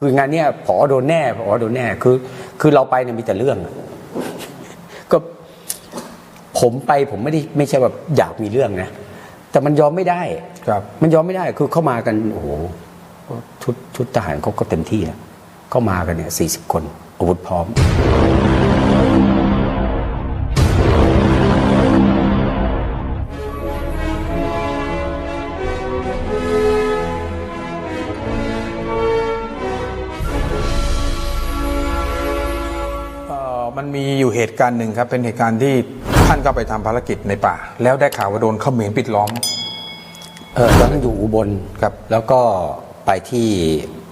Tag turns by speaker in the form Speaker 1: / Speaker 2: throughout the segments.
Speaker 1: คืองานเนี้ยผอโดนแน่ผอโดนแน่คือ คือเราไปเนี่ยมีแต่เรื่องอะก็ผมไปผมไม่ได้ไม่ใช่แบบอยากมีเรื่องนะแต่มันยอมไม่ได้
Speaker 2: ครับ
Speaker 1: มันยอมไม่ได้คือเข้ามากันโอ้โหชุดชุดทหารเขาก็เต็มที่แล้วเข้ามากันเนี่ยสี่สิบคนอาวุธพร้อม
Speaker 2: มันมีอยู่เหตุการณ์หนึ่งครับ เป็นเหตุการณ์ที่ท่านก็ไปทำภารกิจในป่า แล้วได้ข่าวว่าโดนเขมรปิดล้อม
Speaker 1: เออตอนนั้นอยู่อุบล
Speaker 2: ครับ
Speaker 1: แล้วก็ไปที่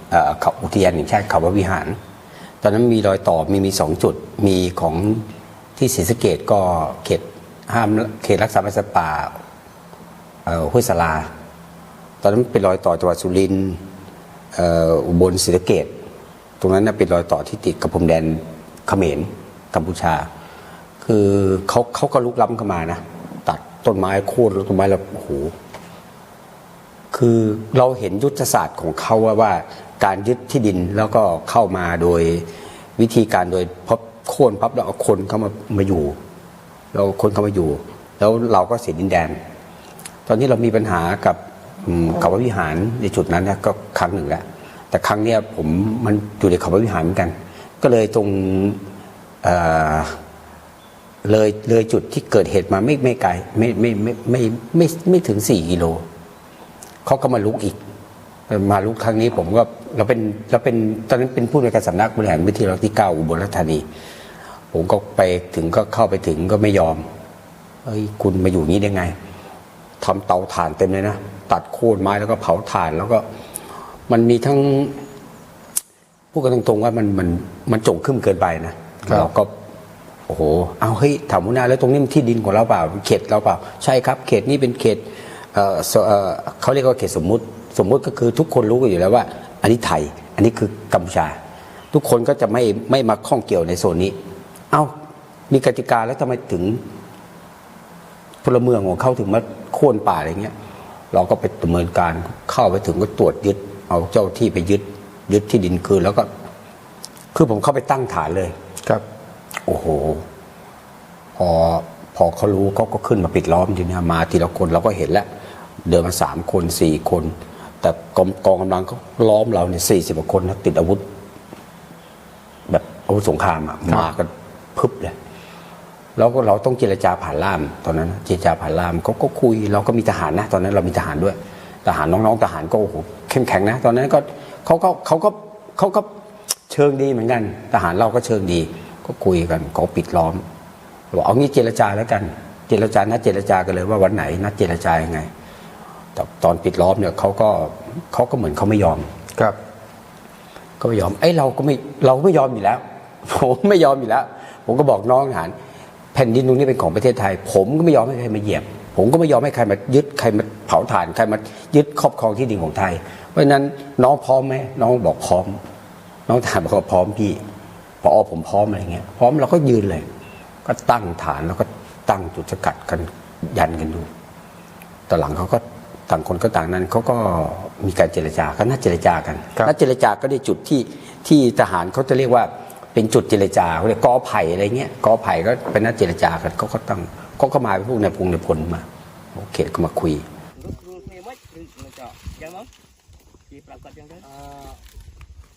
Speaker 1: เอ่อเขาอุทยานแห่งชาติเขาพระวิหาร ตอนนั้นมีรอยต่อมีมีสองจุดมีของที่ศรีสะเกดก็เขตห้ามเขตรักษาพันธุ์สัตว์ป่าเอ่อห้วยสลา ตอนนั้นเป็นรอยต่อจังหวัดสุรินทร์เอ่ออุบลศรีสะเกดตรงนั้นน่ะเป็นรอยต่อที่ติดกับพรมแดนเขมร กัมพูชา คือเขาเขาก็ลุกล้ำเข้ามานะตัดต้นไม้โค่นต้นไม้แล้วโอ้โหคือเราเห็นยุทธศาสตร์ของเขาว่าว่าการยึดที่ดินแล้วก็เข้ามาโดยวิธีการโดยพับโค่นพับแล้วเอาคนเข้ามามาอยู่เราคนเข้ามาอยู่ แล้วเราก็เสียดินแดน ตอนนี้เรามีปัญหากับเขาวิหารในจุดนั้นนะก็ครั้งหนึ่งแล้วแต่ครั้งเนี้ยผมมันอยู่ในเขาพระวิหารเหมือนกัน ก็เลยตรง เลยเลยจุดที่เกิดเหตุมาไม่ไม่ไกลไม่ไม่ไม่ไม่ไม่ไม่ถึงสี่กิโลเขาก็มาลุกอีก มาลุกครั้งนี้ผมก็เราเป็นเราเป็นตอนนั้นเป็นผู้ในการสำนักบริหารวิทยาลัยที่เก้าอุบลราชธานี ผมก็ไปถึงก็เข้าไปถึงก็ไม่ยอมเอ้ยคุณมาอยู่นี้ได้ไงทำเตาถ่านเต็มเลยนะตัดโค่นไม้แล้วก็เผาถ่านแล้วก็มันมีทั้งพูดกันตรงๆว่ามันมันมันจงขึ้นเกินไปนะ เราก็โอ้โหเอาเฮ้ยถามหัวหน้าแล้วตรงนี้มันที่ดินของเราเปล่าเขตเราเปล่า ใช่ครับ เขตนี้เป็นเขตเเเขาเรียกว่าเขตสมมุติ สมมุติก็คือทุกคนรู้กันอยู่แล้วว่า อันนี้ไทย อันนี้คือกัมพูชา ทุกคนก็จะไม่ไม่มาข้องเกี่ยวในโซนนี้ เอ้ามีกติกาแล้วทำไมถึงพลเมืองของเขาถึงมาโค่นป่าอะไรเงี้ย เราก็ไปดำเนินการเข้าไปถึงก็ตรวจยึด เอาเจ้าที่ไปยึด ยึดที่ดินคืนแล้วก็ คือผมเข้าไปตั้งฐานเลย
Speaker 2: ครับ
Speaker 1: โอ้โห พอพอเขารู้เขาก็ขึ้นมาปิดล้อมทีเนี้ยมาทีละคนเราก็เห็นแล้ว เดินมาสามคนสี่คน แต่กองกองกำลังก็ล้อมเราเนี่ยสี่สิบกว่าคนนะติดอาวุธ แบบอาวุธสงครามอะ
Speaker 2: ครับ
Speaker 1: มากันพึบเลยแล้วก็เราต้องเจรจาผ่านล่าม ตอนนั้นนะเจรจาผ่านล่ามเขาก็คุย เราก็มีทหารนะ ตอนนั้นเรามีทหารด้วย ทหารน้องๆทหารก็โอ้โหเข้มแข็งนะ ตอนนั้นก็เขาก็เขาก็เขาก็ เชิงดีเหมือนกัน ทหารเราก็เชิงดี ก็คุยกันเขาปิดล้อมบอกเอางี้เจรจาแล้วกัน เจรจานัดเจรจากันเลยว่าวันไหนนัดเจรจายังไงแต่ตอนปิดล้อมเนี่ยเขาก็เขาก็เหมือนเขาไม่ยอม
Speaker 2: ครับ
Speaker 1: ก็ไม่ยอมไอ้ยเราก็ไม่เราก็ไม่ยอมอยู่แล้วผมไม่ยอมอยู่แล้ว ผมก็บอกน้องทหารแผ่นดินตรงนี้เป็นของประเทศไทย ผมก็ไม่ยอมให้ใครมาเหยียบ ผมก็ไม่ยอมให้ใครมายึดใครมาเผาถ่านใครมายึดครอบครองที่ดินของไทย เพราะฉะนั้นน้องพร้อมไหมน้องบอกพร้อม น้องทหารบอกว่าพร้อมพี่พอผมพร้อมอะไรเงี้ยพร้อมเราก็ยืนเลย ก็ตั้งฐานแล้วก็ตั้งจุดสกัดกันยันกันดูตอนหลังเขาก็ต่างคนก็ต่างนั้นเขาก็มีการเจรจาก็นัดเจรจากัน
Speaker 2: ครับ
Speaker 1: นัดเจรจาก็ได้จุดที่ที่ทหารเขาจะเรียกว่าเป็นจุดเจรจาเขาเรียกกอไผ่อะไรเงี้ยกอไผ่ก็เป็นนัดเจรจากันเขาก็ตั้งเขาก็มาเป็นพวกในพงในพลมาโอเคก็มาคุย
Speaker 3: រ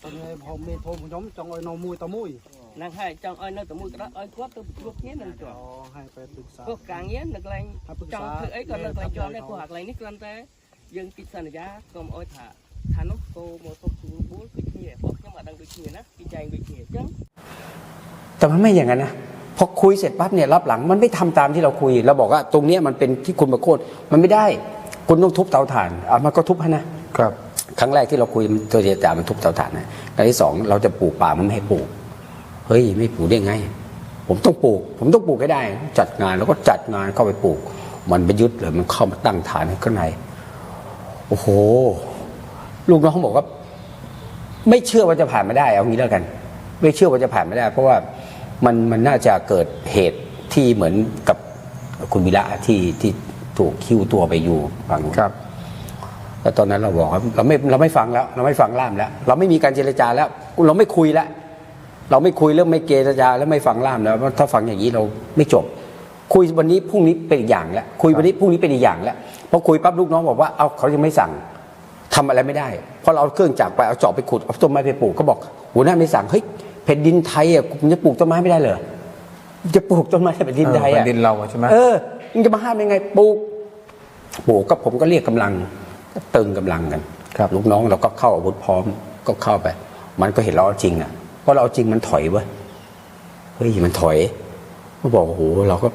Speaker 3: ត់ខ្លួនគ្នាមិនឬមិនចោលអញ្ចឹងមកនិយាយប្រាប់គាត់អញ្ចឹងទៅ
Speaker 4: អឺតើខ្ញុំមានធំខ្ញុំចង់ឲ្យនៅមួយតមួយ
Speaker 3: ហ្នឹងហើយចង់ឲ្យនៅតែមួយក្តាប់ឲ្យគាត់ទៅព្រោះគ្នានឹងជាប់
Speaker 4: អូឲ្យទៅពឹក្សា
Speaker 3: ព្រោះការងារនៅកន្លែង
Speaker 4: ហើយពឹក្សា
Speaker 3: ចង់ធ្វើអីក៏នៅកន្លែងជាប់ដែរ
Speaker 4: ទៅ
Speaker 3: ព្រោះអាកន្លែងនេះគ្រាន់តែយើងគិតសន្យាកុំឲ្យថាថានោះគោមកទុកជួបួលដូចគ្នាព្រោះខ្ញុំអត់ដឹងដូចគ្នាណាគេចែងដូចគ្នាអញ្ចឹង
Speaker 1: แต่มันไม่อย่างนั้นนะพอคุยเสร็จปั๊บเนี่ยรับหลังมันไม่ทำตามที่เราคุยเราบอกว่าตรงเนี้ยมันเป็นที่คุณมาโค่นมันไม่ได้ คุณต้องทุบเตาถ่านอ่ะมันก็ทุบให้นะ
Speaker 2: ครับ
Speaker 1: ครั้งแรกที่เราคุยตัวเจรจามันทุบเตาถ่านนะครั้งที่สองเราจะปลูกป่ามันไม่ให้ปลูก เฮ้ยไม่ปลูกได้ไง ผมต้องปลูก ผมต้องปลูกให้ได้ จัดงานแล้วก็จัดงานเข้าไปปลูก มันไปยึดเลยมันเข้ามาตั้งฐานข้างในโอ้โห ลูกน้องบอกว่า ไม่เชื่อว่าจะผ่านไม่ได้ เอางี้แล้วกัน ไม่เชื่อว่าจะผ่านไม่ได้ เพราะว่ามันมันน่าจะเกิดเหตุที่เหมือนกับคุณวิระที่ที่ถูกคิ้วตัวไปอยู่ฝั่ง
Speaker 2: ครับ
Speaker 1: แล้วตอนนั้นเราบอกว่าเราไม่เราไม่ฟังแล้ว เราไม่ฟังล่ามแล้ว เราไม่มีการเจรจาแล้ว เราไม่คุยแล้วเราไม่คุยเรื่องไม่เจรจาแล้วไม่ฟังล่ามแล้วเพราะถ้าฟังอย่างนี้เราไม่จบ คุยวันนี้พรุ่งนี้เป็นอีกอย่างแล้วคุยวันนี้พรุ่งนี้เป็นอีกอย่างแล้วพอคุยปั๊บลูกน้องบอกว่าเอาเขายังไม่สั่งทำอะไรไม่ได้เพราะเราเอาเครื่องจักรไปเอาจอบไปขุดเอาต้นไม้ไปปลูกเขาบอกหัวหน้าไม่สั่งเฮ้ยแผ่นดินไทยอะคุณจะปลูกต้นไม้ไม่ได้เหรอจะปลูกต้นไม้ในแผ่นดินไทย
Speaker 2: เออ
Speaker 1: อะ
Speaker 2: แผ่นดินเราอะใช่ไหม
Speaker 1: เออมึงจะมาห้ามยังไงปลูกปลูกก็ผมก็เรียกกำลังก็ ตึงกำลังกัน
Speaker 2: ครับ
Speaker 1: ลูกน้องเราก็เข้าอาวุธพร้อมก็เข้าไป มันก็เห็นเราเอาจริงอะเพราะเราเอาจริงมันถอยเว้ยเฮ้ยมันถอยก็บอกโอ้โหเราก็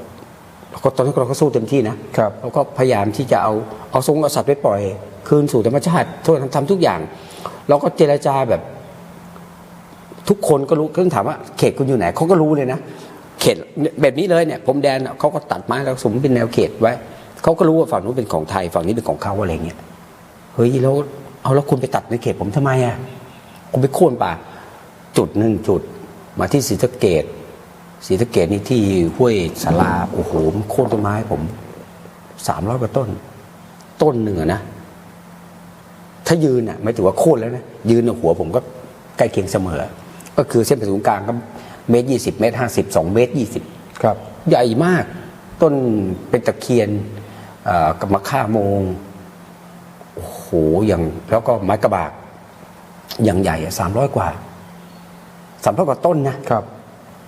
Speaker 1: เราก็ตอนนั้นเราก็สู้เต็มที่นะครับเราก็พยายามที่จะเอาเอาทรงเอาสัตว์ไปปล่อย คืนสู่ธรรมชาติทุกทำทำทุกอย่าง เราก็เจรจาแบบ ทุกคนก็รู้ก็ถามว่าเขตคุณอยู่ไหนเขาก็รู้เลยนะเขตแบบนี้เลยเนี่ยผมแดนเขาก็ตัดไม้แล้วสมเป็นแนวเขตไว้เขาก็รู้ว่าฝั่งนู้นเป็นของไทยฝั่งนี้เป็นของเขาอะไรเงี้ย เฮ้ยแล้วเอาแล้วคุณไปตัดในเขตผมทำไมอะคุณไปโค่นป่า จุดหนึ่งจุด มาที่ศรีสะเกดศรีสะเกดนี่ที่ห้วยสาราโอ้โหมันโค่นต้นไม้ผมสามร้อยกว่าต้น ต้นหนึ่งอะนะถ้ายืนอะไม่ถือว่าโค่นแล้วนะยืนเนี่ยหัวผมก็ใกล้เคียงเสมอ ก็คือเส้นผ่าศูนย์กลางก็เมตรยี่สิบเมตรห้าสิบสองเมตรยี่สิบ
Speaker 2: ครับ
Speaker 1: ใหญ่มาก ต้นเป็นตะเคียนเอ่อกับมะข่าโมง โอ้โหอย่างแล้วก็ไม้กระบากอย่างใหญ่สามร้อยกว่าสามร้อยกว่าต้นนะ
Speaker 2: ครับ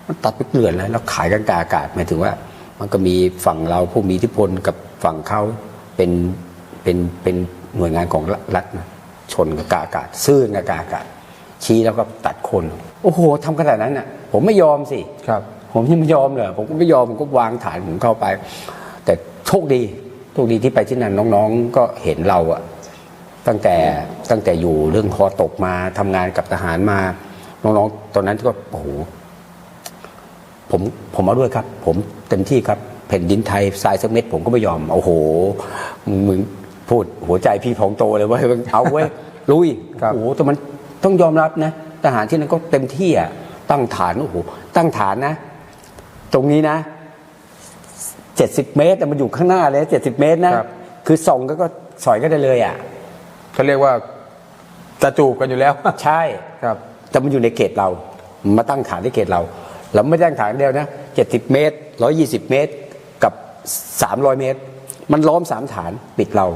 Speaker 1: มันตัดไปเกลื่อนแล้วแล้วขายกันกลางอากาศหมายถึงว่า มันก็มีฝั่งเราผู้มีอิทธิพลกับฝั่งเขาเป็นเป็นเป็นหน่วยงานของรัฐนะชนกับกลางอากาศซื่อกับกลางอากาศ ชี้แล้วก็ตัดคน โอ้โหทำขนาดนั้นน่ะ ผมไม่ยอมสิ
Speaker 2: ครับ
Speaker 1: ผมยังไม่ยอมเลยผมก็ไม่ยอมผมก็วางฐานผมเข้าไป แต่โชคดีโชคดีที่ไปที่นั่นน้องๆ ก็เห็นเราอะ ตั้งแต่ตั้งแต่อยู่เรื่องคอตกมาทำงานกับทหารมา น้องๆ ตอนนั้นก็โอ้โหผมผมเอาด้วยครับ ผมเต็มที่ครับแผ่นดินไทยทรายสักเม็ดผมก็ไม่ยอมโอ้โหมึงพูดหัวใจพี่พองโตเลยเว่าเอาเว้ยลุย
Speaker 2: ครับ
Speaker 1: โอ้โหแต่มันต้องยอมรับนะทหารที่นั่นก็เต็มที่อะตั้งฐานโอ้โหตั้งฐานนะ ตรงนี้นะเจ็ดสิบเมตรแต่มันอยู่ข้างหน้าเลยเจ็ดสิบเมตรนะครับคือส่องก็ก็สอยก็ได้เลยอะ
Speaker 2: เขาเรียกว่าจะจูบกันอยู่แล้ว
Speaker 1: ใช่
Speaker 2: ครับ
Speaker 1: แต่มันอยู่ในเขตเรามาตั้งฐานในเขตเรา เราไม่ได้ตั้งฐานเดียวนะเจ็ดสิบเมตรร้อยี่สิบเมตรกับสามร้อยเมตร มันล้อมสามฐานปิดเรา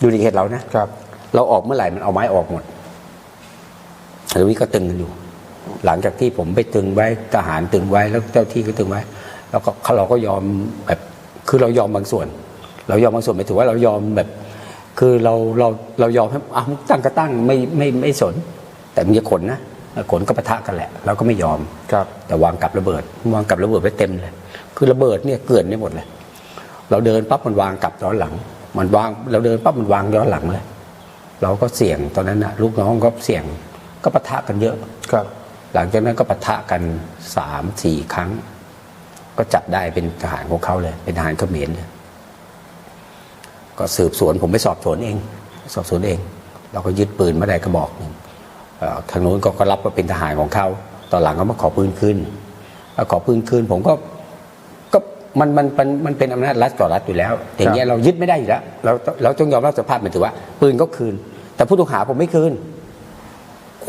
Speaker 1: อยู่ในเขตเรานะ
Speaker 2: ครับ
Speaker 1: เราออกเมื่อไหร่มันเอาไม้ออกหมดตรงนี้ก็ตึงกันอยู่ หลังจากที่ผมไปตึงไว้ทหารตึงไว้แล้วเจ้าที่ก็ตึงไว้ แล้วก็เราก็ยอมแบบคือเรายอมบางส่วน เรายอมบางส่วนหมายถึงว่าเรายอมแบบ คือเราเราเรายอมให้อะมึงตั้งก็ตั้งไม่ไม่ไม่สน แต่มึงจะขนนะขนก็ปะทะกันแหละ เราก็ไม่ยอม
Speaker 2: ครับ
Speaker 1: แต่วางกับระเบิด วางกับระเบิดไว้เต็มเลย คือระเบิดเนี่ยเกลื่อนไม่หมดเลย เราเดินปั๊บมันวางกลับย้อนหลัง มันวางเราเดินปั๊บมันวางย้อนหลังเลย เราก็เสี่ยงตอนนั้นนะลูกน้องก็เสี่ยงก็ปะทะกันเยอะ
Speaker 2: ครับ
Speaker 1: หลังจากนั้นก็ปะทะกันสามสี่ครั้ง ก็จับได้เป็นทหารของเขาเลย เป็นทหารเขมรเลย ก็สืบสวนผมไปสอบสวนเอง สอบสวนเอง เราก็ยึดปืนมาได้กระบอกหนึ่งเอ่อทางนู้นก็ก็รับว่าเป็นทหารของเขาตอนหลังก็มาขอปืนคืนแล้วขอปืนคืนผมก็ก็มันมันมันมันเป็นอำนาจรัฐต่อรัฐอยู่แล้วอย่างเงี้ยเรายึดไม่ได้อยู่แล้วเราเราต้องยอมรับสภาพหมายถึงว่า ปืนก็คืน แต่ผู้ต้องหาผมไม่คืน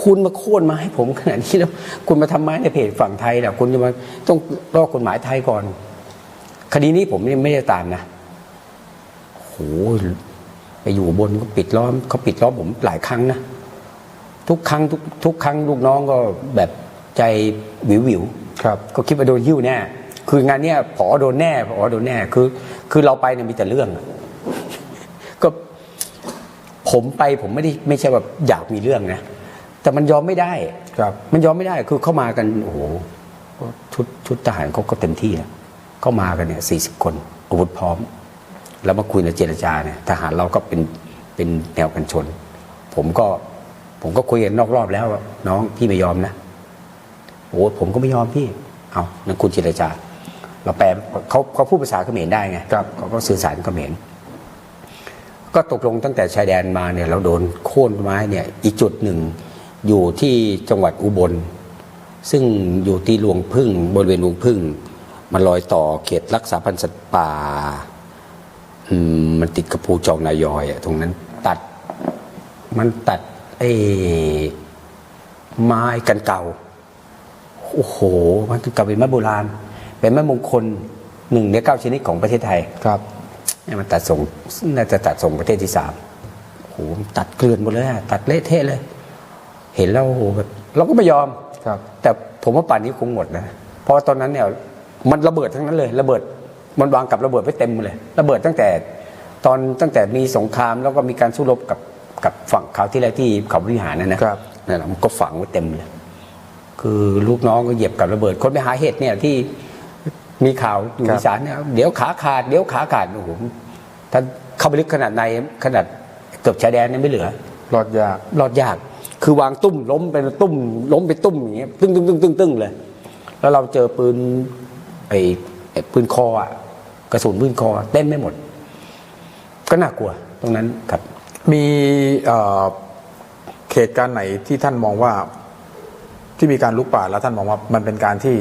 Speaker 1: คุณมาโค่นมาให้ผมขนาดนี้แล้ว คุณมาทำไม้ในเพจฝั่งไทยเนี่ยคุณจะมาต้องรอกฎหมายไทยก่อน คดีนี้ผมยังไม่ได้ตามนะ โอ้โหไปอยู่บนก็ปิดล้อมเขาปิดล้อมผมหลายครั้งนะทุกครั้งทุกทุกครั้งลูกน้องก็แบบใจวิววิวๆ
Speaker 2: ครับ
Speaker 1: ก็คิดว่าโดนหิ้วแน่คืองานเนี้ยผอโดนแน่ผอโดนแน่คือ คือเราไปเนี่ยมีแต่เรื่องอะก็ผมไปผมไม่ได้ไม่ใช่แบบอยากมีเรื่องนะแต่มันยอมไม่ได้
Speaker 2: ครับ
Speaker 1: มันยอมไม่ได้คือเข้ามากันโอ้โหชุดชุดทหารเขาก็เต็มที่นะเข้ามากันเนี่ยสี่สิบคนอาวุธพร้อม แล้วมาคุยในเจรจาเนี่ยทหารเราก็เป็นเป็นแนวกันชน ผมก็ผมก็คุยกันนอกรอบแล้วว่าน้องพี่ไม่ยอมนะโอ้ผมก็ไม่ยอมพี่ เอานั่นคุณเจรจา เราแปลเขาเขาพูดภาษาเขมรได้ไง
Speaker 2: ครับ
Speaker 1: เขาก็สื่อสารเขมรก็ตกลงตั้งแต่ชายแดนมาเนี่ยเราโดนโค่นไม้เนี่ยอีกจุดหนึ่งอยู่ที่จังหวัดอุบล ซึ่งอยู่ที่หลวงพึ่งบริเวณหลวงพึ่งมันลอยต่อเขตรักษาพันธุ์สัตว์ป่าอื มมันติดกับภูจองนายอยอะตรงนั้นตัด มันตัดไอ้ไม้กันเก่า โอ้โหมันกันเก่าเป็นไม้โบราณ เป็นไม้มงคลหนึ่งในเก้าชนิดของประเทศไทย
Speaker 2: ครับ
Speaker 1: เนี่ยมันตัดส่งน่าจะตัดส่งประเทศที่สามโอ้โหมันตัดเกลื่อนหมดเลยอะตัดเละเทะเลย เห็นแล้วโอ้โหแบบเราก็ไม่ยอม
Speaker 2: ครับ
Speaker 1: แต่ผมว่าป่านนี้คงหมดนะเพราะว่าตอนนั้นเนี่ยมันระเบิดทั้งนั้นเลย ระเบิด มันวางกับระเบิดไว้เต็มเลยระเบิดตั้งแต่ตอนตั้งแต่มีสงครามแล้วก็มีการสู้รบกับกับฝั่งเขาวที่แรกที่เขาบริหารนะนะครับนั่นแหละมันก็ฝังไว้เต็มเลย คือลูกน้องก็เหยียบกับระเบิด คนไปหาเหตุเนี่ยที่มีข่าวอยู่
Speaker 2: ครับ
Speaker 1: อีสานเนี่ยเดี๋ยวขาขาดเดี๋ยวขาขาดโอ้โหท่านเข้าไปลึกขนาดในขนาดเกือบชายแดนเนี่ยไม่เหลือ
Speaker 2: รอดยาก
Speaker 1: รอดยาก คือวางตุ้มล้มเป็นตุ้ม ล้มไปตุ้มอย่างเงี้ยตึ้งตึ้งตึ้งตึ้งตึ้งเลย แล้วเราเจอปืนไอ้ไอ้ปืนคออะ กระสุนปืนคอเต็มไม่หมด ก็น่ากลัวตรงนั้นครับ
Speaker 2: มีเอ่อเหตุการณ์ไหนที่ท่านมองว่าที่มีการลุกป่าแล้วท่านมองว่ามันเป็นการที่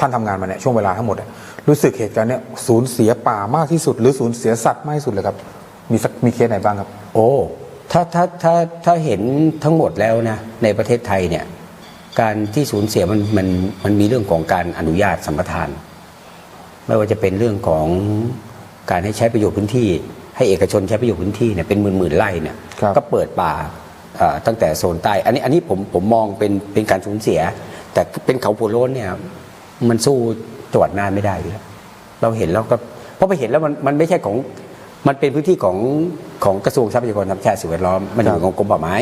Speaker 2: ท่านทำงานมาเนี่ยช่วงเวลาทั้งหมดเนี่ยรู้สึกเหตุการณ์เนี่ยสูญเสียป่ามากที่สุด หรือสูญเสียสัตว์มากที่สุดเลยครับ มีสักมีเคสไหนบ้างครับ
Speaker 1: โอ้ถ้าถ้าถ้าถ้าเห็นทั้งหมดแล้วนะในประเทศไทยเนี่ยการที่สูญเสียมันมันมันมีเรื่องของการอนุญาตสัมปทาน ไม่ว่าจะเป็นเรื่องของการให้ใช้ประโยชน์พื้นที่ ให้เอกชนใช้ประโยชน์พื้นที่เนี่ยเป็นหมื่นหมื่นๆไร่เนี่ย
Speaker 2: ครับ
Speaker 1: ก็เปิดป่าเอ่อตั้งแต่โซนใต้ อันนี้อันนี้ผมผมมองเป็นเป็นการสูญเสีย แต่เป็นเขาหัวโล้นเนี่ยมันสู้จังหวัดน่านไม่ได้อยู่แล้วเราเห็นแล้วก็เพราะไปเห็นแล้วมันมันไม่ใช่ของมันเป็นพื้นที่ของของกระทรวงทรัพยากรธรรมชาติสิ่งแวดล้อมมันอยู่ของกรมป่าไม้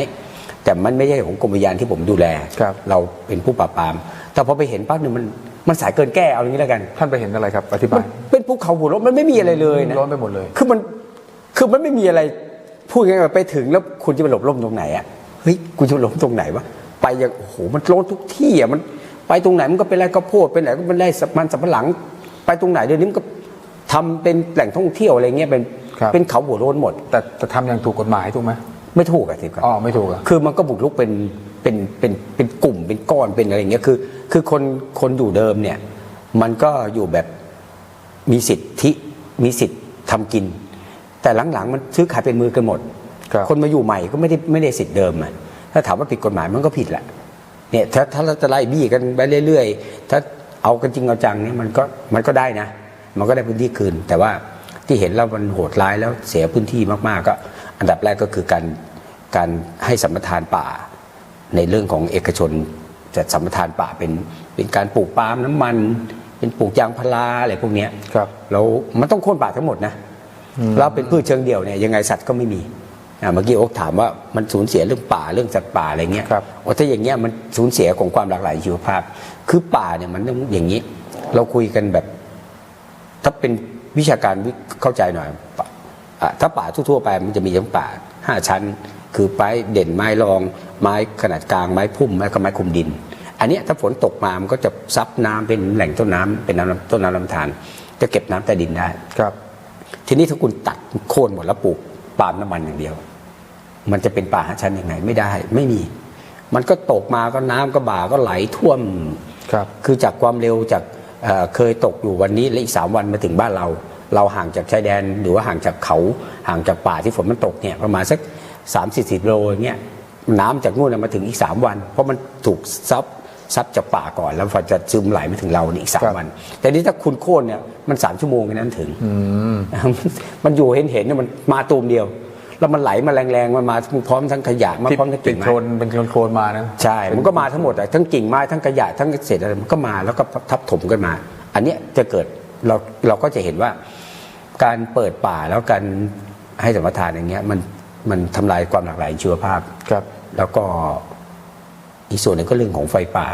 Speaker 1: แต่มันไม่ใช่ของกรมอุทยานที่ผมดูแล
Speaker 2: ครับ
Speaker 1: เราเป็นผู้ปราบปราม แต่พอไปเห็นปั๊บเนี่ยมัน มันสายเกินแก้เอาอย่างนี้แล้วกัน
Speaker 2: ท่านไปเห็นอะไรครับอธิ
Speaker 1: มั
Speaker 2: บานย
Speaker 1: เป็นภูเขาหัวโล้นมันไม่มีอะไรเลยนะ
Speaker 2: ร้อนไปหมดเลย
Speaker 1: คือมันคือมันไม่มีอะไรพูดง่ายๆไปถึงแล้วคุณจะไปหลบร่มตรงไหนอะเฮ้ยคุณจะหลบตรงไหนวะไปอย่างโอ้โหมันโล้นทุกที่อะมันไปตรงไหนมันก็เป็นไรก็โพดเป็นไหนก็เป็นไรสับมันสับปะหลัง ไปตรงไหนเดี๋ยวนี้มันก็ทำเป็นแหล่งท่องเที่ยวอะไรเงี้ยเป็น
Speaker 2: ครับ
Speaker 1: เป็นเขาหัวโล้นหมด
Speaker 2: แต่แต่ทำอย่างถูกกฎหมายถูกไหม
Speaker 1: ไม่ถูกอะสิครับ
Speaker 2: อ๋อไม่ถูกอะ
Speaker 1: คือมันก็บุกรุกเป็น เป็นเป็นเป็นกลุ่มเป็นก้อนเป็นอะไรอย่างเงี้ยคือคือคนคนอยู่เดิมเนี่ยมันก็อยู่แบบมีสิทธิมีสิทธิ์ทำกิน แต่หลังๆมันซื้อขายเป็นมือกันหมด
Speaker 2: ครับ
Speaker 1: คนมาอยู่ใหม่ก็ไม่ได้ไม่ได้สิทธิ์เดิมอะถ้าถามว่าผิดกฎหมายมันก็ผิดแหละเนี่ยถ้าถ้าเราจะไล่บี้กันไปเรื่อยๆ ถ้าเอากันจริงเอาจังเนี่ยมันก็มันก็ได้นะ มันก็ได้พื้นที่คืน แต่ว่าที่เห็นแล้วมันโหดร้ายแล้วเสียพื้นที่มากๆ ก็ อันดับแรกก็คือการการให้สัมปทานป่า ในเรื่องของเอกชนจะสัมปทานป่าเป็นเป็นการปลูกปาล์มน้ำมัน เป็นปลูกยางพาราอะไรพวกเนี้ย
Speaker 2: ครับ
Speaker 1: แล้วมันต้องโค่นป่าทั้งหมดนะแล้วเป็นพืชเชิงเดี่ยวเนี่ยยังไงสัตว์ก็ไม่มีอ่าเมื่อกี้โอ๊คถามว่ามันสูญเสียเรื่องป่าเรื่องสัตว์ป่าอะไรเงี้ย
Speaker 2: ครับ
Speaker 1: โอ้ถ้าอย่างเงี้ยมันสูญเสียของความหลากหลายชีวภาพ คือป่าเนี่ยมันต้องอย่างนี้ เราคุยกันแบบ ถ้าเป็นวิชาการวิเข้าใจหน่อยป่าอะถ้าป่าทั่วๆไปมันจะมีทั้งป่าห้าชั้น คือไม้เด่นไม้รองไม้ขนาดกลางไม้พุ่มไม้ก็ไม้คุมดิน อันเนี้ยถ้าฝนตกมามันก็จะซับน้ำเป็นแหล่งต้นน้ำเป็นน้ำต้นน้ำลำธารจะเก็บน้ำใต้ดินได้
Speaker 2: ครับ
Speaker 1: ทีนี้ถ้าคุณตัดโค่นหมดแล้วปลูกปาล์มน้ำมันอย่างเดียว มันจะเป็นป่าห้าชั้นยังไงไม่ได้ไม่มี มันก็ตกมาก็น้ำก็บ่าก็ไหลท่วม
Speaker 2: ครับ
Speaker 1: คือจากความเร็วจากเอ่อเคยตกอยู่วันนี้และอีกสามวันมาถึงบ้านเรา เราห่างจากชายแดนหรือว่าห่างจากเขาห่างจากป่าที่ฝนมันตกเนี่ยประมาณสัก สามสี่สิบโลอย่างเงี้ยน้ำจากนู่นนะมาถึงอีกสามวัน เพราะมันถูกซับซับจากป่าก่อน แล้วพอจะซึมไหลมาถึงเราเนี่ยอีกสา
Speaker 2: ค
Speaker 1: ม
Speaker 2: รับ
Speaker 1: วัน แต่นี่ถ้าคุณโค่นเนี่ยมันสามชั่วโมงแค่นั้นถึงมันอยู่เห็นเห็นๆเนี่ยมันมาตูมเดียว แล้วมันไหลมาแรงๆมันมาพร้อมทั้งขยะมา
Speaker 2: ที่
Speaker 1: พร้อมทั้ง
Speaker 2: ติ
Speaker 1: กิ่
Speaker 2: ด
Speaker 1: ง
Speaker 2: โคล
Speaker 1: ไม้
Speaker 2: นเป็นโคลนๆมานะ
Speaker 1: ใช่มันก็มาทั้งหมดอะทั้งกิ่งไม้ทั้งขยะทั้งเศษอะไรมันก็มาแล้วก็ทับถมกันมา อันเนี้ยจะเกิดเราเราก็จะเห็นว่า การเปิดป่าแล้วการให้สัมปทานอย่างเงี้ยมัน มันทำลายความหลากหลายชีวภาพ
Speaker 2: ครับ
Speaker 1: แล้วก็อีกส่วนหนึ่งก็เรื่องของไฟป่า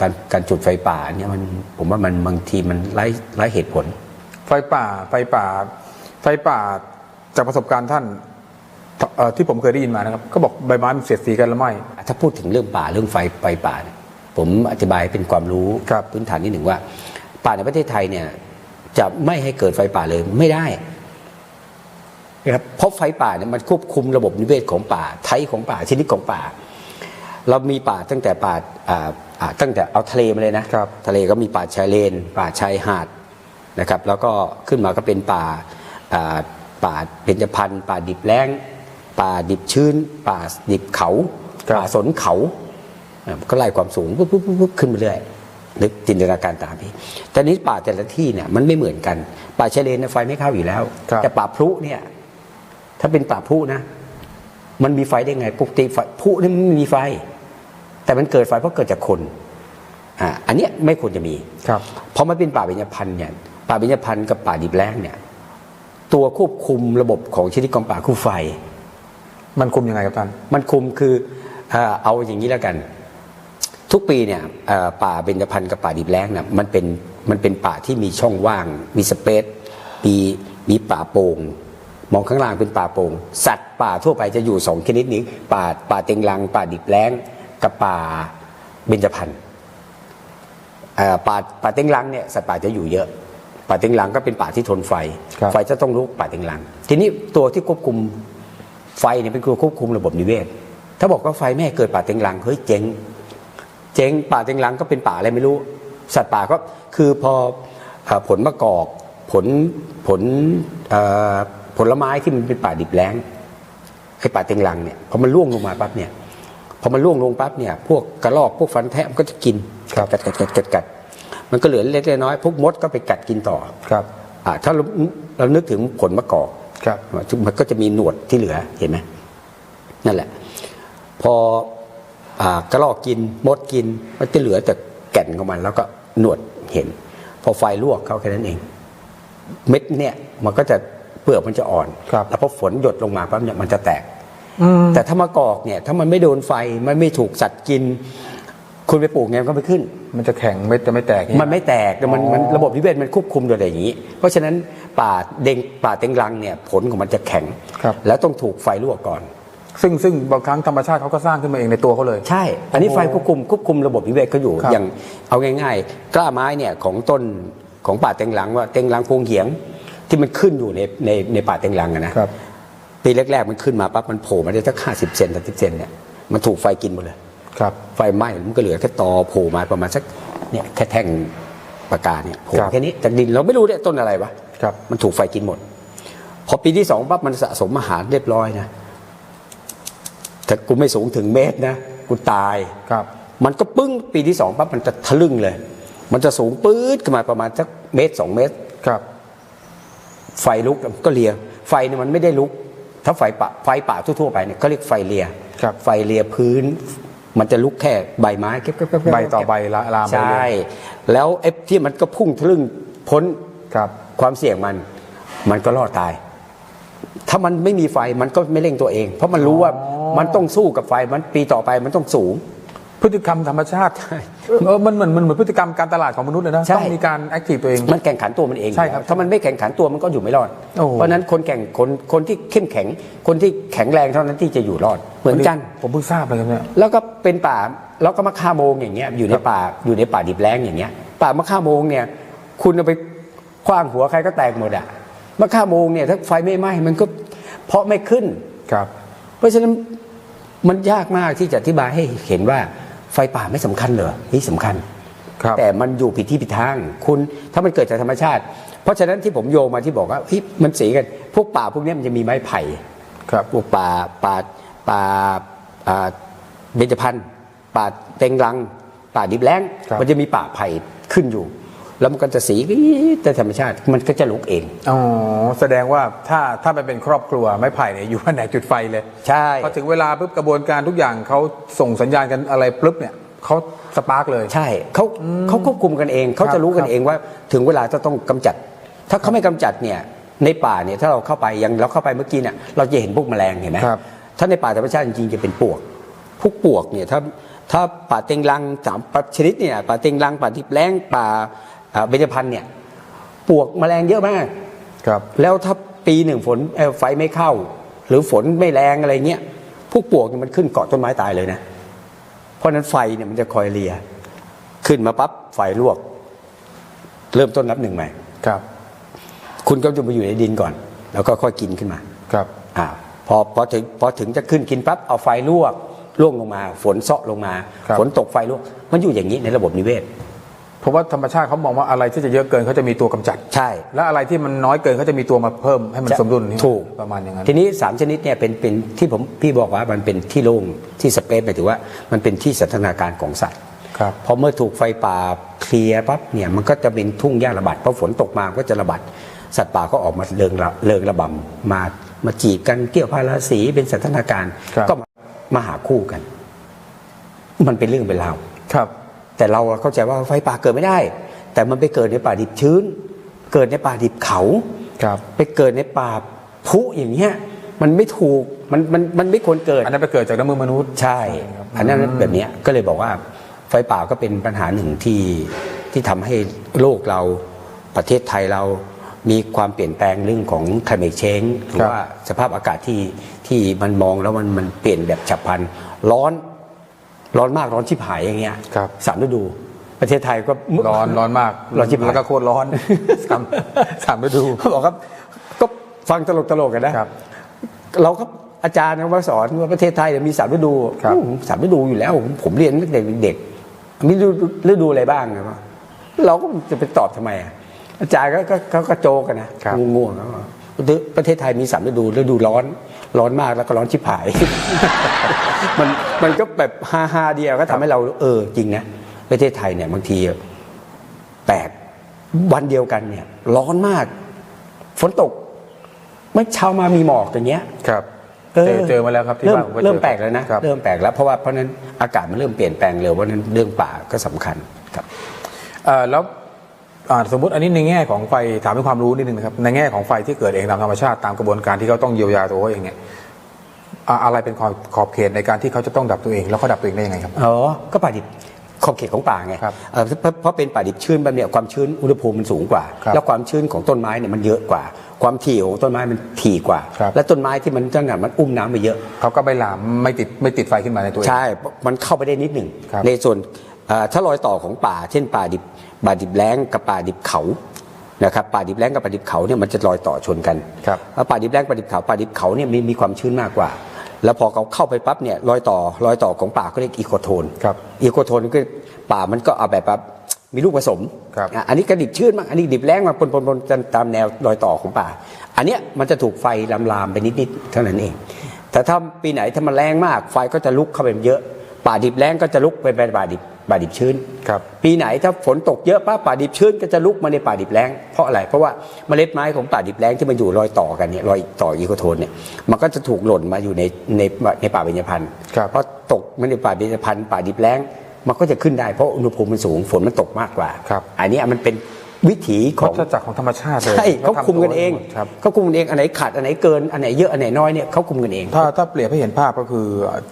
Speaker 1: การการจุดไฟป่าเนี่ยมันผมว่ามันบางทีมันไร้ไร้เหตุผล
Speaker 2: ไฟป่าไฟป่า ไฟป่าจากประสบการณ์ท่านเอ่อที่ผมเคยได้ยินมานะครับ ก็บอกใบไม้มันเสียดสีกันแล้วไหม
Speaker 1: ถ้าพูดถึงเรื่องป่าเรื่องไฟไฟป่าเนี่ยผมอธิบายเป็นความรู้
Speaker 2: ครับ
Speaker 1: พื้นฐานนิดหนึ่งว่า ป่าในประเทศไทยเนี่ยจะไม่ให้เกิดไฟป่าเลยไม่ได้ นะครับเพราะไฟป่าเนี่ยมันควบคุมระบบนิเวศของป่าไทยของป่าชนิดของป่า เรามีป่าตั้งแต่ป่าอ่าอ่าตั้งแต่เอาทะเลมาเลยนะครับทะเลก็มีป่าชายเลน ป่าชายหาดนะครับ แล้วก็ขึ้นมาก็เป็นป่าอ่าป่าเบญจพรรณป่าดิบแล้ง ป่าดิบชื้น ป่าดิบเขา
Speaker 2: ครับ
Speaker 1: ป่าสนเขาอะก็ไล่ความสูงปุ๊บปุ๊บปุ๊บปุ๊บขึ้นไปเรื่อยนึกจินตนาการตามพี่แต่นี้ป่าแต่ละที่เนี่ยมันไม่เหมือนกัน ป่าชายเลนเนี่ยไฟไม่เข้าอยู่แล้ว
Speaker 2: ครับ
Speaker 1: แต่ป่าพลุเนี่ย ถ้าเป็นป่าพลุนะ มันมีไฟได้ไงปกติไฟพลุนี่มันไม่มีไฟ แต่มันเกิดไฟเพราะเกิดจากคนอ่าอันเนี้ยไม่ควรจะมี
Speaker 2: ครับ
Speaker 1: เพราะมันเป็นป่าเบญจพรรณเนี่ยป่าเบญจพรรณกับป่าดิบแล้งเนี่ย ตัวควบคุมระบบของชนิดกองป่าคือไฟ
Speaker 2: มันคุมยังไงครับท่าน
Speaker 1: มันคุมคือเอ่อเอาอย่างนี้แล้วกัน ทุกปีเนี่ยเอ่อป่าเบญจพรรณกับป่าดิบแล้งเนี่ยมันเป็นมันเป็นป่าที่มีช่องว่าง มีสเปซมีมีป่าโปร่ง มองข้างล่างเป็นป่าโปร่งสัตว์ป่าทั่วไปจะอยู่สองชนิดนี้ ป่าป่าเต็งรัง ป่าดิบแล้ง กับป่าเบญจพรรณเอ่อป่าป่าเต็งรังเนี่ยสัตว์ป่าจะอยู่เยอะ ป่าเต็งรังก็เป็นป่าที่ทนไฟ
Speaker 2: ครับ
Speaker 1: ไฟจะต้องลุกป่าเต็งรัง ทีนี้ตัวที่ควบคุมไฟเนี่ยเป็นตัวควบคุมระบบนิเวศ ถ้าบอกว่าไฟไม่ให้เกิดป่าเต็งรังเฮ้ยเจ๊งเจ๊งป่าเต็งรังก็เป็นป่าอะไรไม่รู้ สัตว์ป่าก็คือพอเอ่อผลมะกอกผลผลเอ่อ ผลไม้ที่มันเป็นป่าดิบแล้งไอ้ป่าเต็งรังเนี่ยพอมันร่วงลงมาปั๊บเนี่ยพอมันร่วงลงปั๊บเนี่ย พวกกระรอกพวกฟันแทะมันก็จะกิน
Speaker 2: ครับ
Speaker 1: กัดกัดกัดกัดกัดมันก็เหลือเล็กๆน้อยๆพวกมดก็ไปกัดกินต่อ
Speaker 2: ครับ
Speaker 1: อ่าถ้าเราเรานึกถึงผลมะกอก
Speaker 2: ครับ
Speaker 1: มันก็จะมีหนวดที่เหลือเห็นไหมนั่นแหละ พออ่ากระรอกกินมดกินมันจะเหลือแต่แก่นของมัน แล้วก็หนวดเห็น พอไฟลวกเขาแค่นั้นเอง เม็ดเนี่ยมันก็จะ เปลือกมันจะอ่อน
Speaker 2: ครับ
Speaker 1: แล้วพอฝนหยดลงมาปั๊บเนี่ยมันจะแตก
Speaker 2: อืม
Speaker 1: แต่ถ้ามะกอกเนี่ยถ้ามันไม่โดนไฟมันไม่ถูกสัตว์กิน คุณไปปลูกไงมันก็ไม่ขึ้น
Speaker 2: มันจะแข็งเม็ดจะไม่แตกอย่าง
Speaker 1: มันไม่แตกแต่มันมัน
Speaker 2: อ๋อ
Speaker 1: ระบบนิเวศมันควบคุมโดยอะไรอย่างนี้ เพราะฉะนั้นป่าเด้งป่าเต็งรังเนี่ยผลของมันจะแข็ง
Speaker 2: ครับ
Speaker 1: แล้วต้องถูกไฟลวกก่อน
Speaker 2: ซึ่งซึ่งบางครั้งธรรมชาติเขาก็สร้างขึ้นมาเองในตัวเขาเลย
Speaker 1: ใช่ อันนี้
Speaker 2: โอ้
Speaker 1: ไฟควบคุมควบคุมระบบนิเวศเขาอยู่
Speaker 2: ครับ
Speaker 1: อย่างเอาง่าย ๆ กล้าไม้เนี่ยของต้นของป่าเต็งรังว่าเต็งรังพวงเหียง ที่มันขึ้นอยู่ในในในป่าเต็งรังอะนะครับปีแรกๆมันขึ้นมาปั๊บมันโผล่มาได้สักห้าสิบเซนสามสิบเซนเนี่ยมันถูกไฟกินหมดเลย
Speaker 2: ครับ
Speaker 1: ไฟไหม้มันก็เหลือแค่ตอโผล่มาประมาณสักเนี่ยแค่แท่งปากกาเนี่ยโผล่
Speaker 2: ครับ
Speaker 1: แค่นี้จากดินเราไม่รู้เนี่ยต้นอะไรวะ
Speaker 2: ครับ
Speaker 1: มันถูกไฟกินหมด พอปีที่สองปั๊บมันสะสมอาหารเรียบร้อยนะแต่กูไม่สูงถึงเมตรนะกูตาย
Speaker 2: ครับ
Speaker 1: มันก็ปึ้งปีที่สองปั๊บมันจะทะลึ่งเลย มันจะสูงปื๊ดขึ้นมาประมาณสักเมตรสองเมตร
Speaker 2: ครับ
Speaker 1: ไฟลุกก็เลีย ไฟเนี่ยมันไม่ได้ลุก ถ้าไฟป่าไฟป่าทั่วๆไปเนี่ยก็เรียกไฟเลีย
Speaker 2: ครับ
Speaker 1: ไฟเลียพื้น มันจะลุกแค่ใบไม้เก็บๆๆๆ
Speaker 2: ใบต่อใบละลามไป
Speaker 1: ใช
Speaker 2: เรื่่อย
Speaker 1: แล้วไอ้ที่มันก็พุ่งทะลึ่งพ้น
Speaker 2: ครับ
Speaker 1: ความเสี่ยงมันมันก็รอดตาย ถ้ามันไม่มีไฟมันก็ไม่เร่งตัวเอง เพราะมันรู้ว่า
Speaker 2: อ๋อ
Speaker 1: มันต้องสู้กับไฟมันปีต่อไปมันต้องสูง
Speaker 2: พฤติกรรมธรรมชาติเออเออมันเหมือนมันเหมือนพฤติกรรมการตลาดของมนุษย์เลยนะ
Speaker 1: ใช่
Speaker 2: ต้องมีการแอคทีฟตัวเอง
Speaker 1: มันแข่งขันตัวมันเอง
Speaker 2: ใช่ครับ
Speaker 1: ถ้ามันไม่แข่งขันตัวมันก็อยู่ไม่รอด
Speaker 2: โอ้โห
Speaker 1: เพราะฉะนั้นคนแข่งคนคนที่เข้มแข็ง คนที่แข็งแรงเท่านั้นที่จะอยู่รอด เหมือนกัน
Speaker 2: ผมเพิ่งทราบเลยครับเนี่ย
Speaker 1: แล้วก็เป็นป่าแล้วก็มะข่าโมงอย่างเงี้ยอยู่ในป่าอยู่ในป่าดิบแล้งอย่างเงี้ยป่ามะข่าโมงเนี่ย คุณเอาไปคว้างหัวใครก็แตกหมดอะมะข่าโมงเนี่ยถ้าไฟไม่ไหม้มันก็เพาะไม่ขึ้น
Speaker 2: ครับ
Speaker 1: เพราะฉะนั้นมันยากมากที่จะอธิบายให้เห็นว่า ไฟป่าไม่สำคัญเหรอนี่สำคัญ
Speaker 2: ครับ
Speaker 1: แต่มันอยู่ผิดที่ผิดทาง คุณถ้ามันเกิดจากธรรมชาติ เพราะฉะนั้นที่ผมโยงมาที่บอกว่าเฮ้ยมันสีกัน พวกป่าพวกเนี้ยมันจะมีไม้ไผ่
Speaker 2: ครับ
Speaker 1: พวกป่าป่าป่าอ่าเบญจพรรณป่าเต็งรัง ป่าดิบแล้ง
Speaker 2: ครับ
Speaker 1: มันจะมีป่าไผ่ขึ้นอยู่ แล้วมันก็จะสีแต่ธรรมชาติมันก็จะลุกเอง
Speaker 2: อ๋อ แสดงว่าถ้าถ้ามันเป็นครอบครัวไม้ไผ่เนี่ยอยู่แผนกจุดไฟเลย
Speaker 1: ใช่
Speaker 2: พอถึงเวลาปุ๊บกระบวนการทุกอย่างเขาส่งสัญญาณกันอะไรปุ๊บเนี่ยเขาสปาร์กเลย
Speaker 1: ใช่เขาเขาควบคุมกันเองเขาจะรู้กันเองว่าถึงเวลาจะต้องกำจัด ถ้าเขาไม่กำจัดเนี่ยในป่าเนี่ยถ้าเราเข้าไปอย่างเราเข้าไปเมื่อกี้เนี่ยเราจะเห็นพวกแมลงเห็นไหม
Speaker 2: ครับ
Speaker 1: ถ้าในป่าธรรมชาติจริงๆจะเป็นปวกพวกปวกเนี่ยถ้าถ้าป่าเต็งรังสามชนิดเนี่ยป่าเต็งรังป่าทิพแล้งป่าอ่า เบญจพรรณเนี่ยปวกแมลงเยอะมาก
Speaker 2: ครับ
Speaker 1: แล้วถ้าปีหนึ่งฝนเอ่อไฟไม่เข้า หรือฝนไม่แรงอะไรเงี้ยพวกปลวกเนี่ยมันขึ้นเกาะต้นไม้ตายเลยนะ เพราะฉะนั้นไฟเนี่ยมันจะคอยเลีย ขึ้นมาปั๊บไฟลวก เริ่มต้นนับหนึ่งใหม่
Speaker 2: ครับ
Speaker 1: คุณก็จะมาอยู่ในดินก่อน แล้วก็ค่อยกินขึ้นมา
Speaker 2: ครับ
Speaker 1: อ่าพอพอถึงพอถึงจะขึ้นกินปั๊บเอาไฟลวกล่วงลงมา ฝนเซาะลงมา
Speaker 2: ครับ
Speaker 1: ฝนตกไฟลวก มันอยู่อย่างนี้ในระบบนิเวศ
Speaker 2: เพ ราะว่าธรรมชาติเขามองว่าอะไรที่จะเยอะเกินเขาจะมีตัวกำจัด
Speaker 1: ใช่
Speaker 2: และอะไรที่มันน้อยเกินเขาจะมีตัวมาเพิ่มให้มันสมดุลนี่
Speaker 1: ถูก
Speaker 2: ประมาณอย่างนั้น
Speaker 1: ทีนี้สามชนิดเนี่ยเป็นเป็นที่ผมพี่บอกว่ามันเป็นที่โล่งที่สเปซหมายถึงว่ามันเป็นที่สันทนาการของสัตว์
Speaker 2: ครับ
Speaker 1: พอเมื่อถูกไฟป่าเคลียร์ปั๊บเนี่ยมันก็จะเป็นทุ่งหญ้าระบาดพอฝนตกมาก็จะระบาดสัตว์ป่าก็ออกมาเริงระเริงระบำมามาจีบกันเกี่ยวพาราสีเป็นสันทนาการ
Speaker 2: ครับ
Speaker 1: ก็มามาหาคู่กัน มันเป็นเรื่องเป็นราว
Speaker 2: ครับ
Speaker 1: แต่เราเข้าใจว่าไฟป่าเกิดไม่ได้ แต่มันไปเกิดในป่าดิบชื้น เกิดในป่าดิบเขา
Speaker 2: ครับ
Speaker 1: ไปเกิดในป่าพุอย่างเงี้ยมันไม่ถูกมันมันมันไม่ควรเกิด
Speaker 2: อันนั้นไปเกิดจากน้ำมือมนุษย์
Speaker 1: ใช่ อันนั้นแบบเนี้ยก็เลยบอกว่าไฟป่าก็เป็นปัญหาหนึ่งที่ที่ทำให้โลกเราประเทศไทยเรามีความเปลี่ยนแปลงเรื่องของ climate change หรือว่าสภาพอากาศที่ที่มันมองแล้วมันมันเปลี่ยนแบบฉับพลันร้อน ร้อนมากร้อนชิบหายอย่างเงี้ย
Speaker 2: ครับ
Speaker 1: สามฤดู ประเทศไทยก็
Speaker 2: ร้อนร้อนมาก
Speaker 1: ร้อนชิบหาย
Speaker 2: แล้วก็โคตรร้อนสามสามฤดู
Speaker 1: เขาบอกครับ ก็ฟังตลกตลกๆกันนะครับเราก็อาจารย์มาสอนว่าประเทศไทยเนี่ยมีสามฤดู
Speaker 2: ครับ
Speaker 1: อืมสามฤดูอยู่แล้วผมผมเรียนตั้งแต่เด็กๆมีฤดูฤดูอะไรบ้างนะวะเราก็จะไปตอบทำไมอะอาจารย์ก็ก็เขาก็โจกกันนะครับง่วงๆแล้วประเทศไทยมีสามฤดูฤดูร้อน ร้อนมากแล้วก็ร้อนชิบหาย มันมันก็แบบฮาฮาๆเดียวก็ทำให้เราเออจริงนะประเทศไทยเนี่ยบางทีแปลกวันเดียวกันเนี่ย ร้อนมาก ฝนตกเมื่อเช้ามามีหมอกอย่างเงี้ย
Speaker 2: ครับเจอเจอมาแล้วครับที่
Speaker 1: เริ่ม
Speaker 2: บ้านผมก็เจอ
Speaker 1: เริ่มแปลกแล้วนะครับเริ่มแปลกแล้วเพราะว่าเพราะฉะนั้นอากาศมันเริ่มเปลี่ยนแปลงเร็วเพราะฉะนั้นเรื่องป่าก็สำคัญครับ
Speaker 2: เอ่อแล้วอ่า สมมติอันนี้ในแง่ของไฟถามเป็นความรู้นิดนึงนะครับในแง่ของไฟที่เกิดเองตามธรรมชาติตามกระบวนการที่เขาต้องเยียวยาตัวเขาเองเนี่ยอ่าอะไรเป็นขอบขอบเขตในการที่เขาจะต้องดับตัวเอง แล้วเขาดับตัวเองได้ยังไงครับ
Speaker 1: อ๋อก็ป่าดิบขอบเขตของป่าไง
Speaker 2: ครับ
Speaker 1: เอ่อเพราะเพราะเป็นป่าดิบชื้นแบบเนี้ยความชื้นอุณหภูมิมันสูงกว่า
Speaker 2: ครับ
Speaker 1: แล้วความชื้นของต้นไม้เนี่ยมันเยอะกว่า ความถี่ของต้นไม้มันถี่กว่า
Speaker 2: ครับ
Speaker 1: และต้นไม้ที่มันตั้งแต่มันอุ้มน้ำไปเยอะ
Speaker 2: เขาก็ไม่หลามไม่ติดไม่ติดไฟขึ้นมาในตัวเอง
Speaker 1: ใช่ มันเข้าไปได้นิดหนึ่ง
Speaker 2: ครับ
Speaker 1: ในส่วนเอ่อ ถ้ารอยต่อของป่า เช่นป่าดิบป่าดิบแล้งกับป่าดิบเขานะครับป่าดิบแล้งกับป่าดิบเขาเนี่ยมันจะรอยต่อชนกัน
Speaker 2: ครับ
Speaker 1: แล้วป่าดิบแล้งป่าดิบเขาป่าดิบเขาเนี่ยมีมีความชื้นมากกว่า แล้วพอเขาเข้าไปปั๊บเนี่ยรอยต่อรอยต่อของป่าก็เรียกอีโคโทน
Speaker 2: ครับ
Speaker 1: อีโคโทนก็ป่ามันก็เอาแบบแบบมีลูกผสม
Speaker 2: ครับ
Speaker 1: อะอันนี้กระดิบชื้นมากอันนี้ดิบแรงมาปนปนปนกันตามแนวรอยต่อของป่า อันเนี้ยมันจะถูกไฟลามลามๆไปนิดๆเท่านั้นเอง แต่ถ้าปีไหนถ้ามันแรงมากไฟก็จะลุกเข้าไปเยอะ ป่าดิบแรงก็จะลุกไปเป็นป่าดิบ ป่าดิบชื้น
Speaker 2: ครับ
Speaker 1: ปีไหนถ้าฝนตกเยอะป้าป่าดิบชื้นก็จะลุกมาในป่าดิบแล้งเพราะอะไร เพราะว่าเมล็ดไม้ของป่าดิบแล้งที่มันอยู่รอยต่อกันเนี่ยรอยต่ออีโคโทนเนี่ยมันก็จะถูกหล่นมาอยู่ในในในป่าเบญจพรรณ
Speaker 2: ครับ
Speaker 1: เพราะตกมาในป่าเบญจพรรณป่าดิบแล้งมันก็จะขึ้นได้เพราะอุณหภูมิมันสูงฝนมันตกมากกว่า
Speaker 2: ครับ
Speaker 1: อันเนี้ยมันเป็นวิถีข
Speaker 2: วั
Speaker 1: อง
Speaker 2: ฏจักรของธรรมชาติเลย
Speaker 1: ใช่เขา
Speaker 2: ทำ
Speaker 1: คุมกันเอง
Speaker 2: ครับ
Speaker 1: เขาคุมกันเองอันไหนขาดอันไหนเกินอันไหนเยอะอันไหนน้อยเนี่ยเขาคุมกันเอง
Speaker 2: ถ้าถ้าเปรียบให้เห็นภาพก็คือ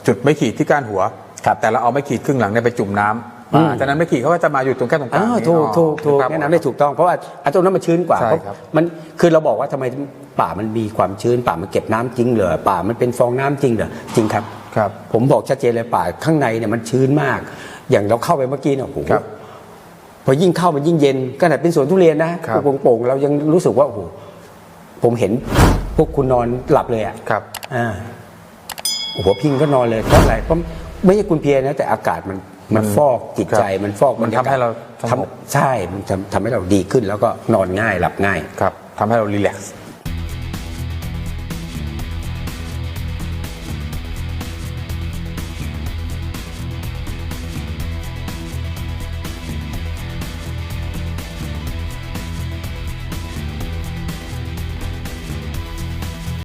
Speaker 2: จุดไม่ขีดที่ก้านหัว
Speaker 1: ครับ
Speaker 2: แต่เราเอาไม่ขีดครึ่งหลังเนี่ยไปจุ่มน้ำอ่าจากนั้นไม่ขีดเขาก็จะมาอยู่ตรงแค่ตรงกลาง
Speaker 1: อ้าว
Speaker 2: นี้
Speaker 1: ถูก
Speaker 2: อ๋อ
Speaker 1: ถูกถูก
Speaker 2: ครับ
Speaker 1: แนะนำได้ถูกต้องเพราะว่าอันตรงนั้นมันชื้นกว่า
Speaker 2: ใช่
Speaker 1: เพราะ
Speaker 2: ครับ
Speaker 1: มันคือเราบอกว่าทำไมป่ามันมีความชื้น ป่ามันเก็บน้ำจริงเหรอป่ามันเป็นฟองน้ำจริงเหรอจริงครับ
Speaker 2: ครับ
Speaker 1: ผมบอกชัดเจนเลยป่าข้างในเนี่ยมันชื้นมาก อย่างเราเข้าไปเมื่อกี้เนี่ยโอ้โห
Speaker 2: ครับ
Speaker 1: พอยิ่งเข้ามันยิ่งเย็นขนาดเป็นสวนทุเรียนนะครับโป่งๆเรายังรู้สึกว่าโอ้โหผมเห็นพวกคุณนอนหลับเลยอะ
Speaker 2: ครับ
Speaker 1: อ่าโอ้โหพิงก็นอนเลยเพราะอะไรเพราะ ไม่ใช่คุณเพลียนะแต่อากาศมันมันฟอกจิตใจ
Speaker 2: ครับ
Speaker 1: มันฟอก
Speaker 2: มัน
Speaker 1: บยกศ
Speaker 2: ทำให้เราสงบ
Speaker 1: ทำใช่มันทำทำให้เราดีขึ้นแล้วก็นอนง่ายหลับง่าย
Speaker 2: ครับทำให้เรารีแลกซ์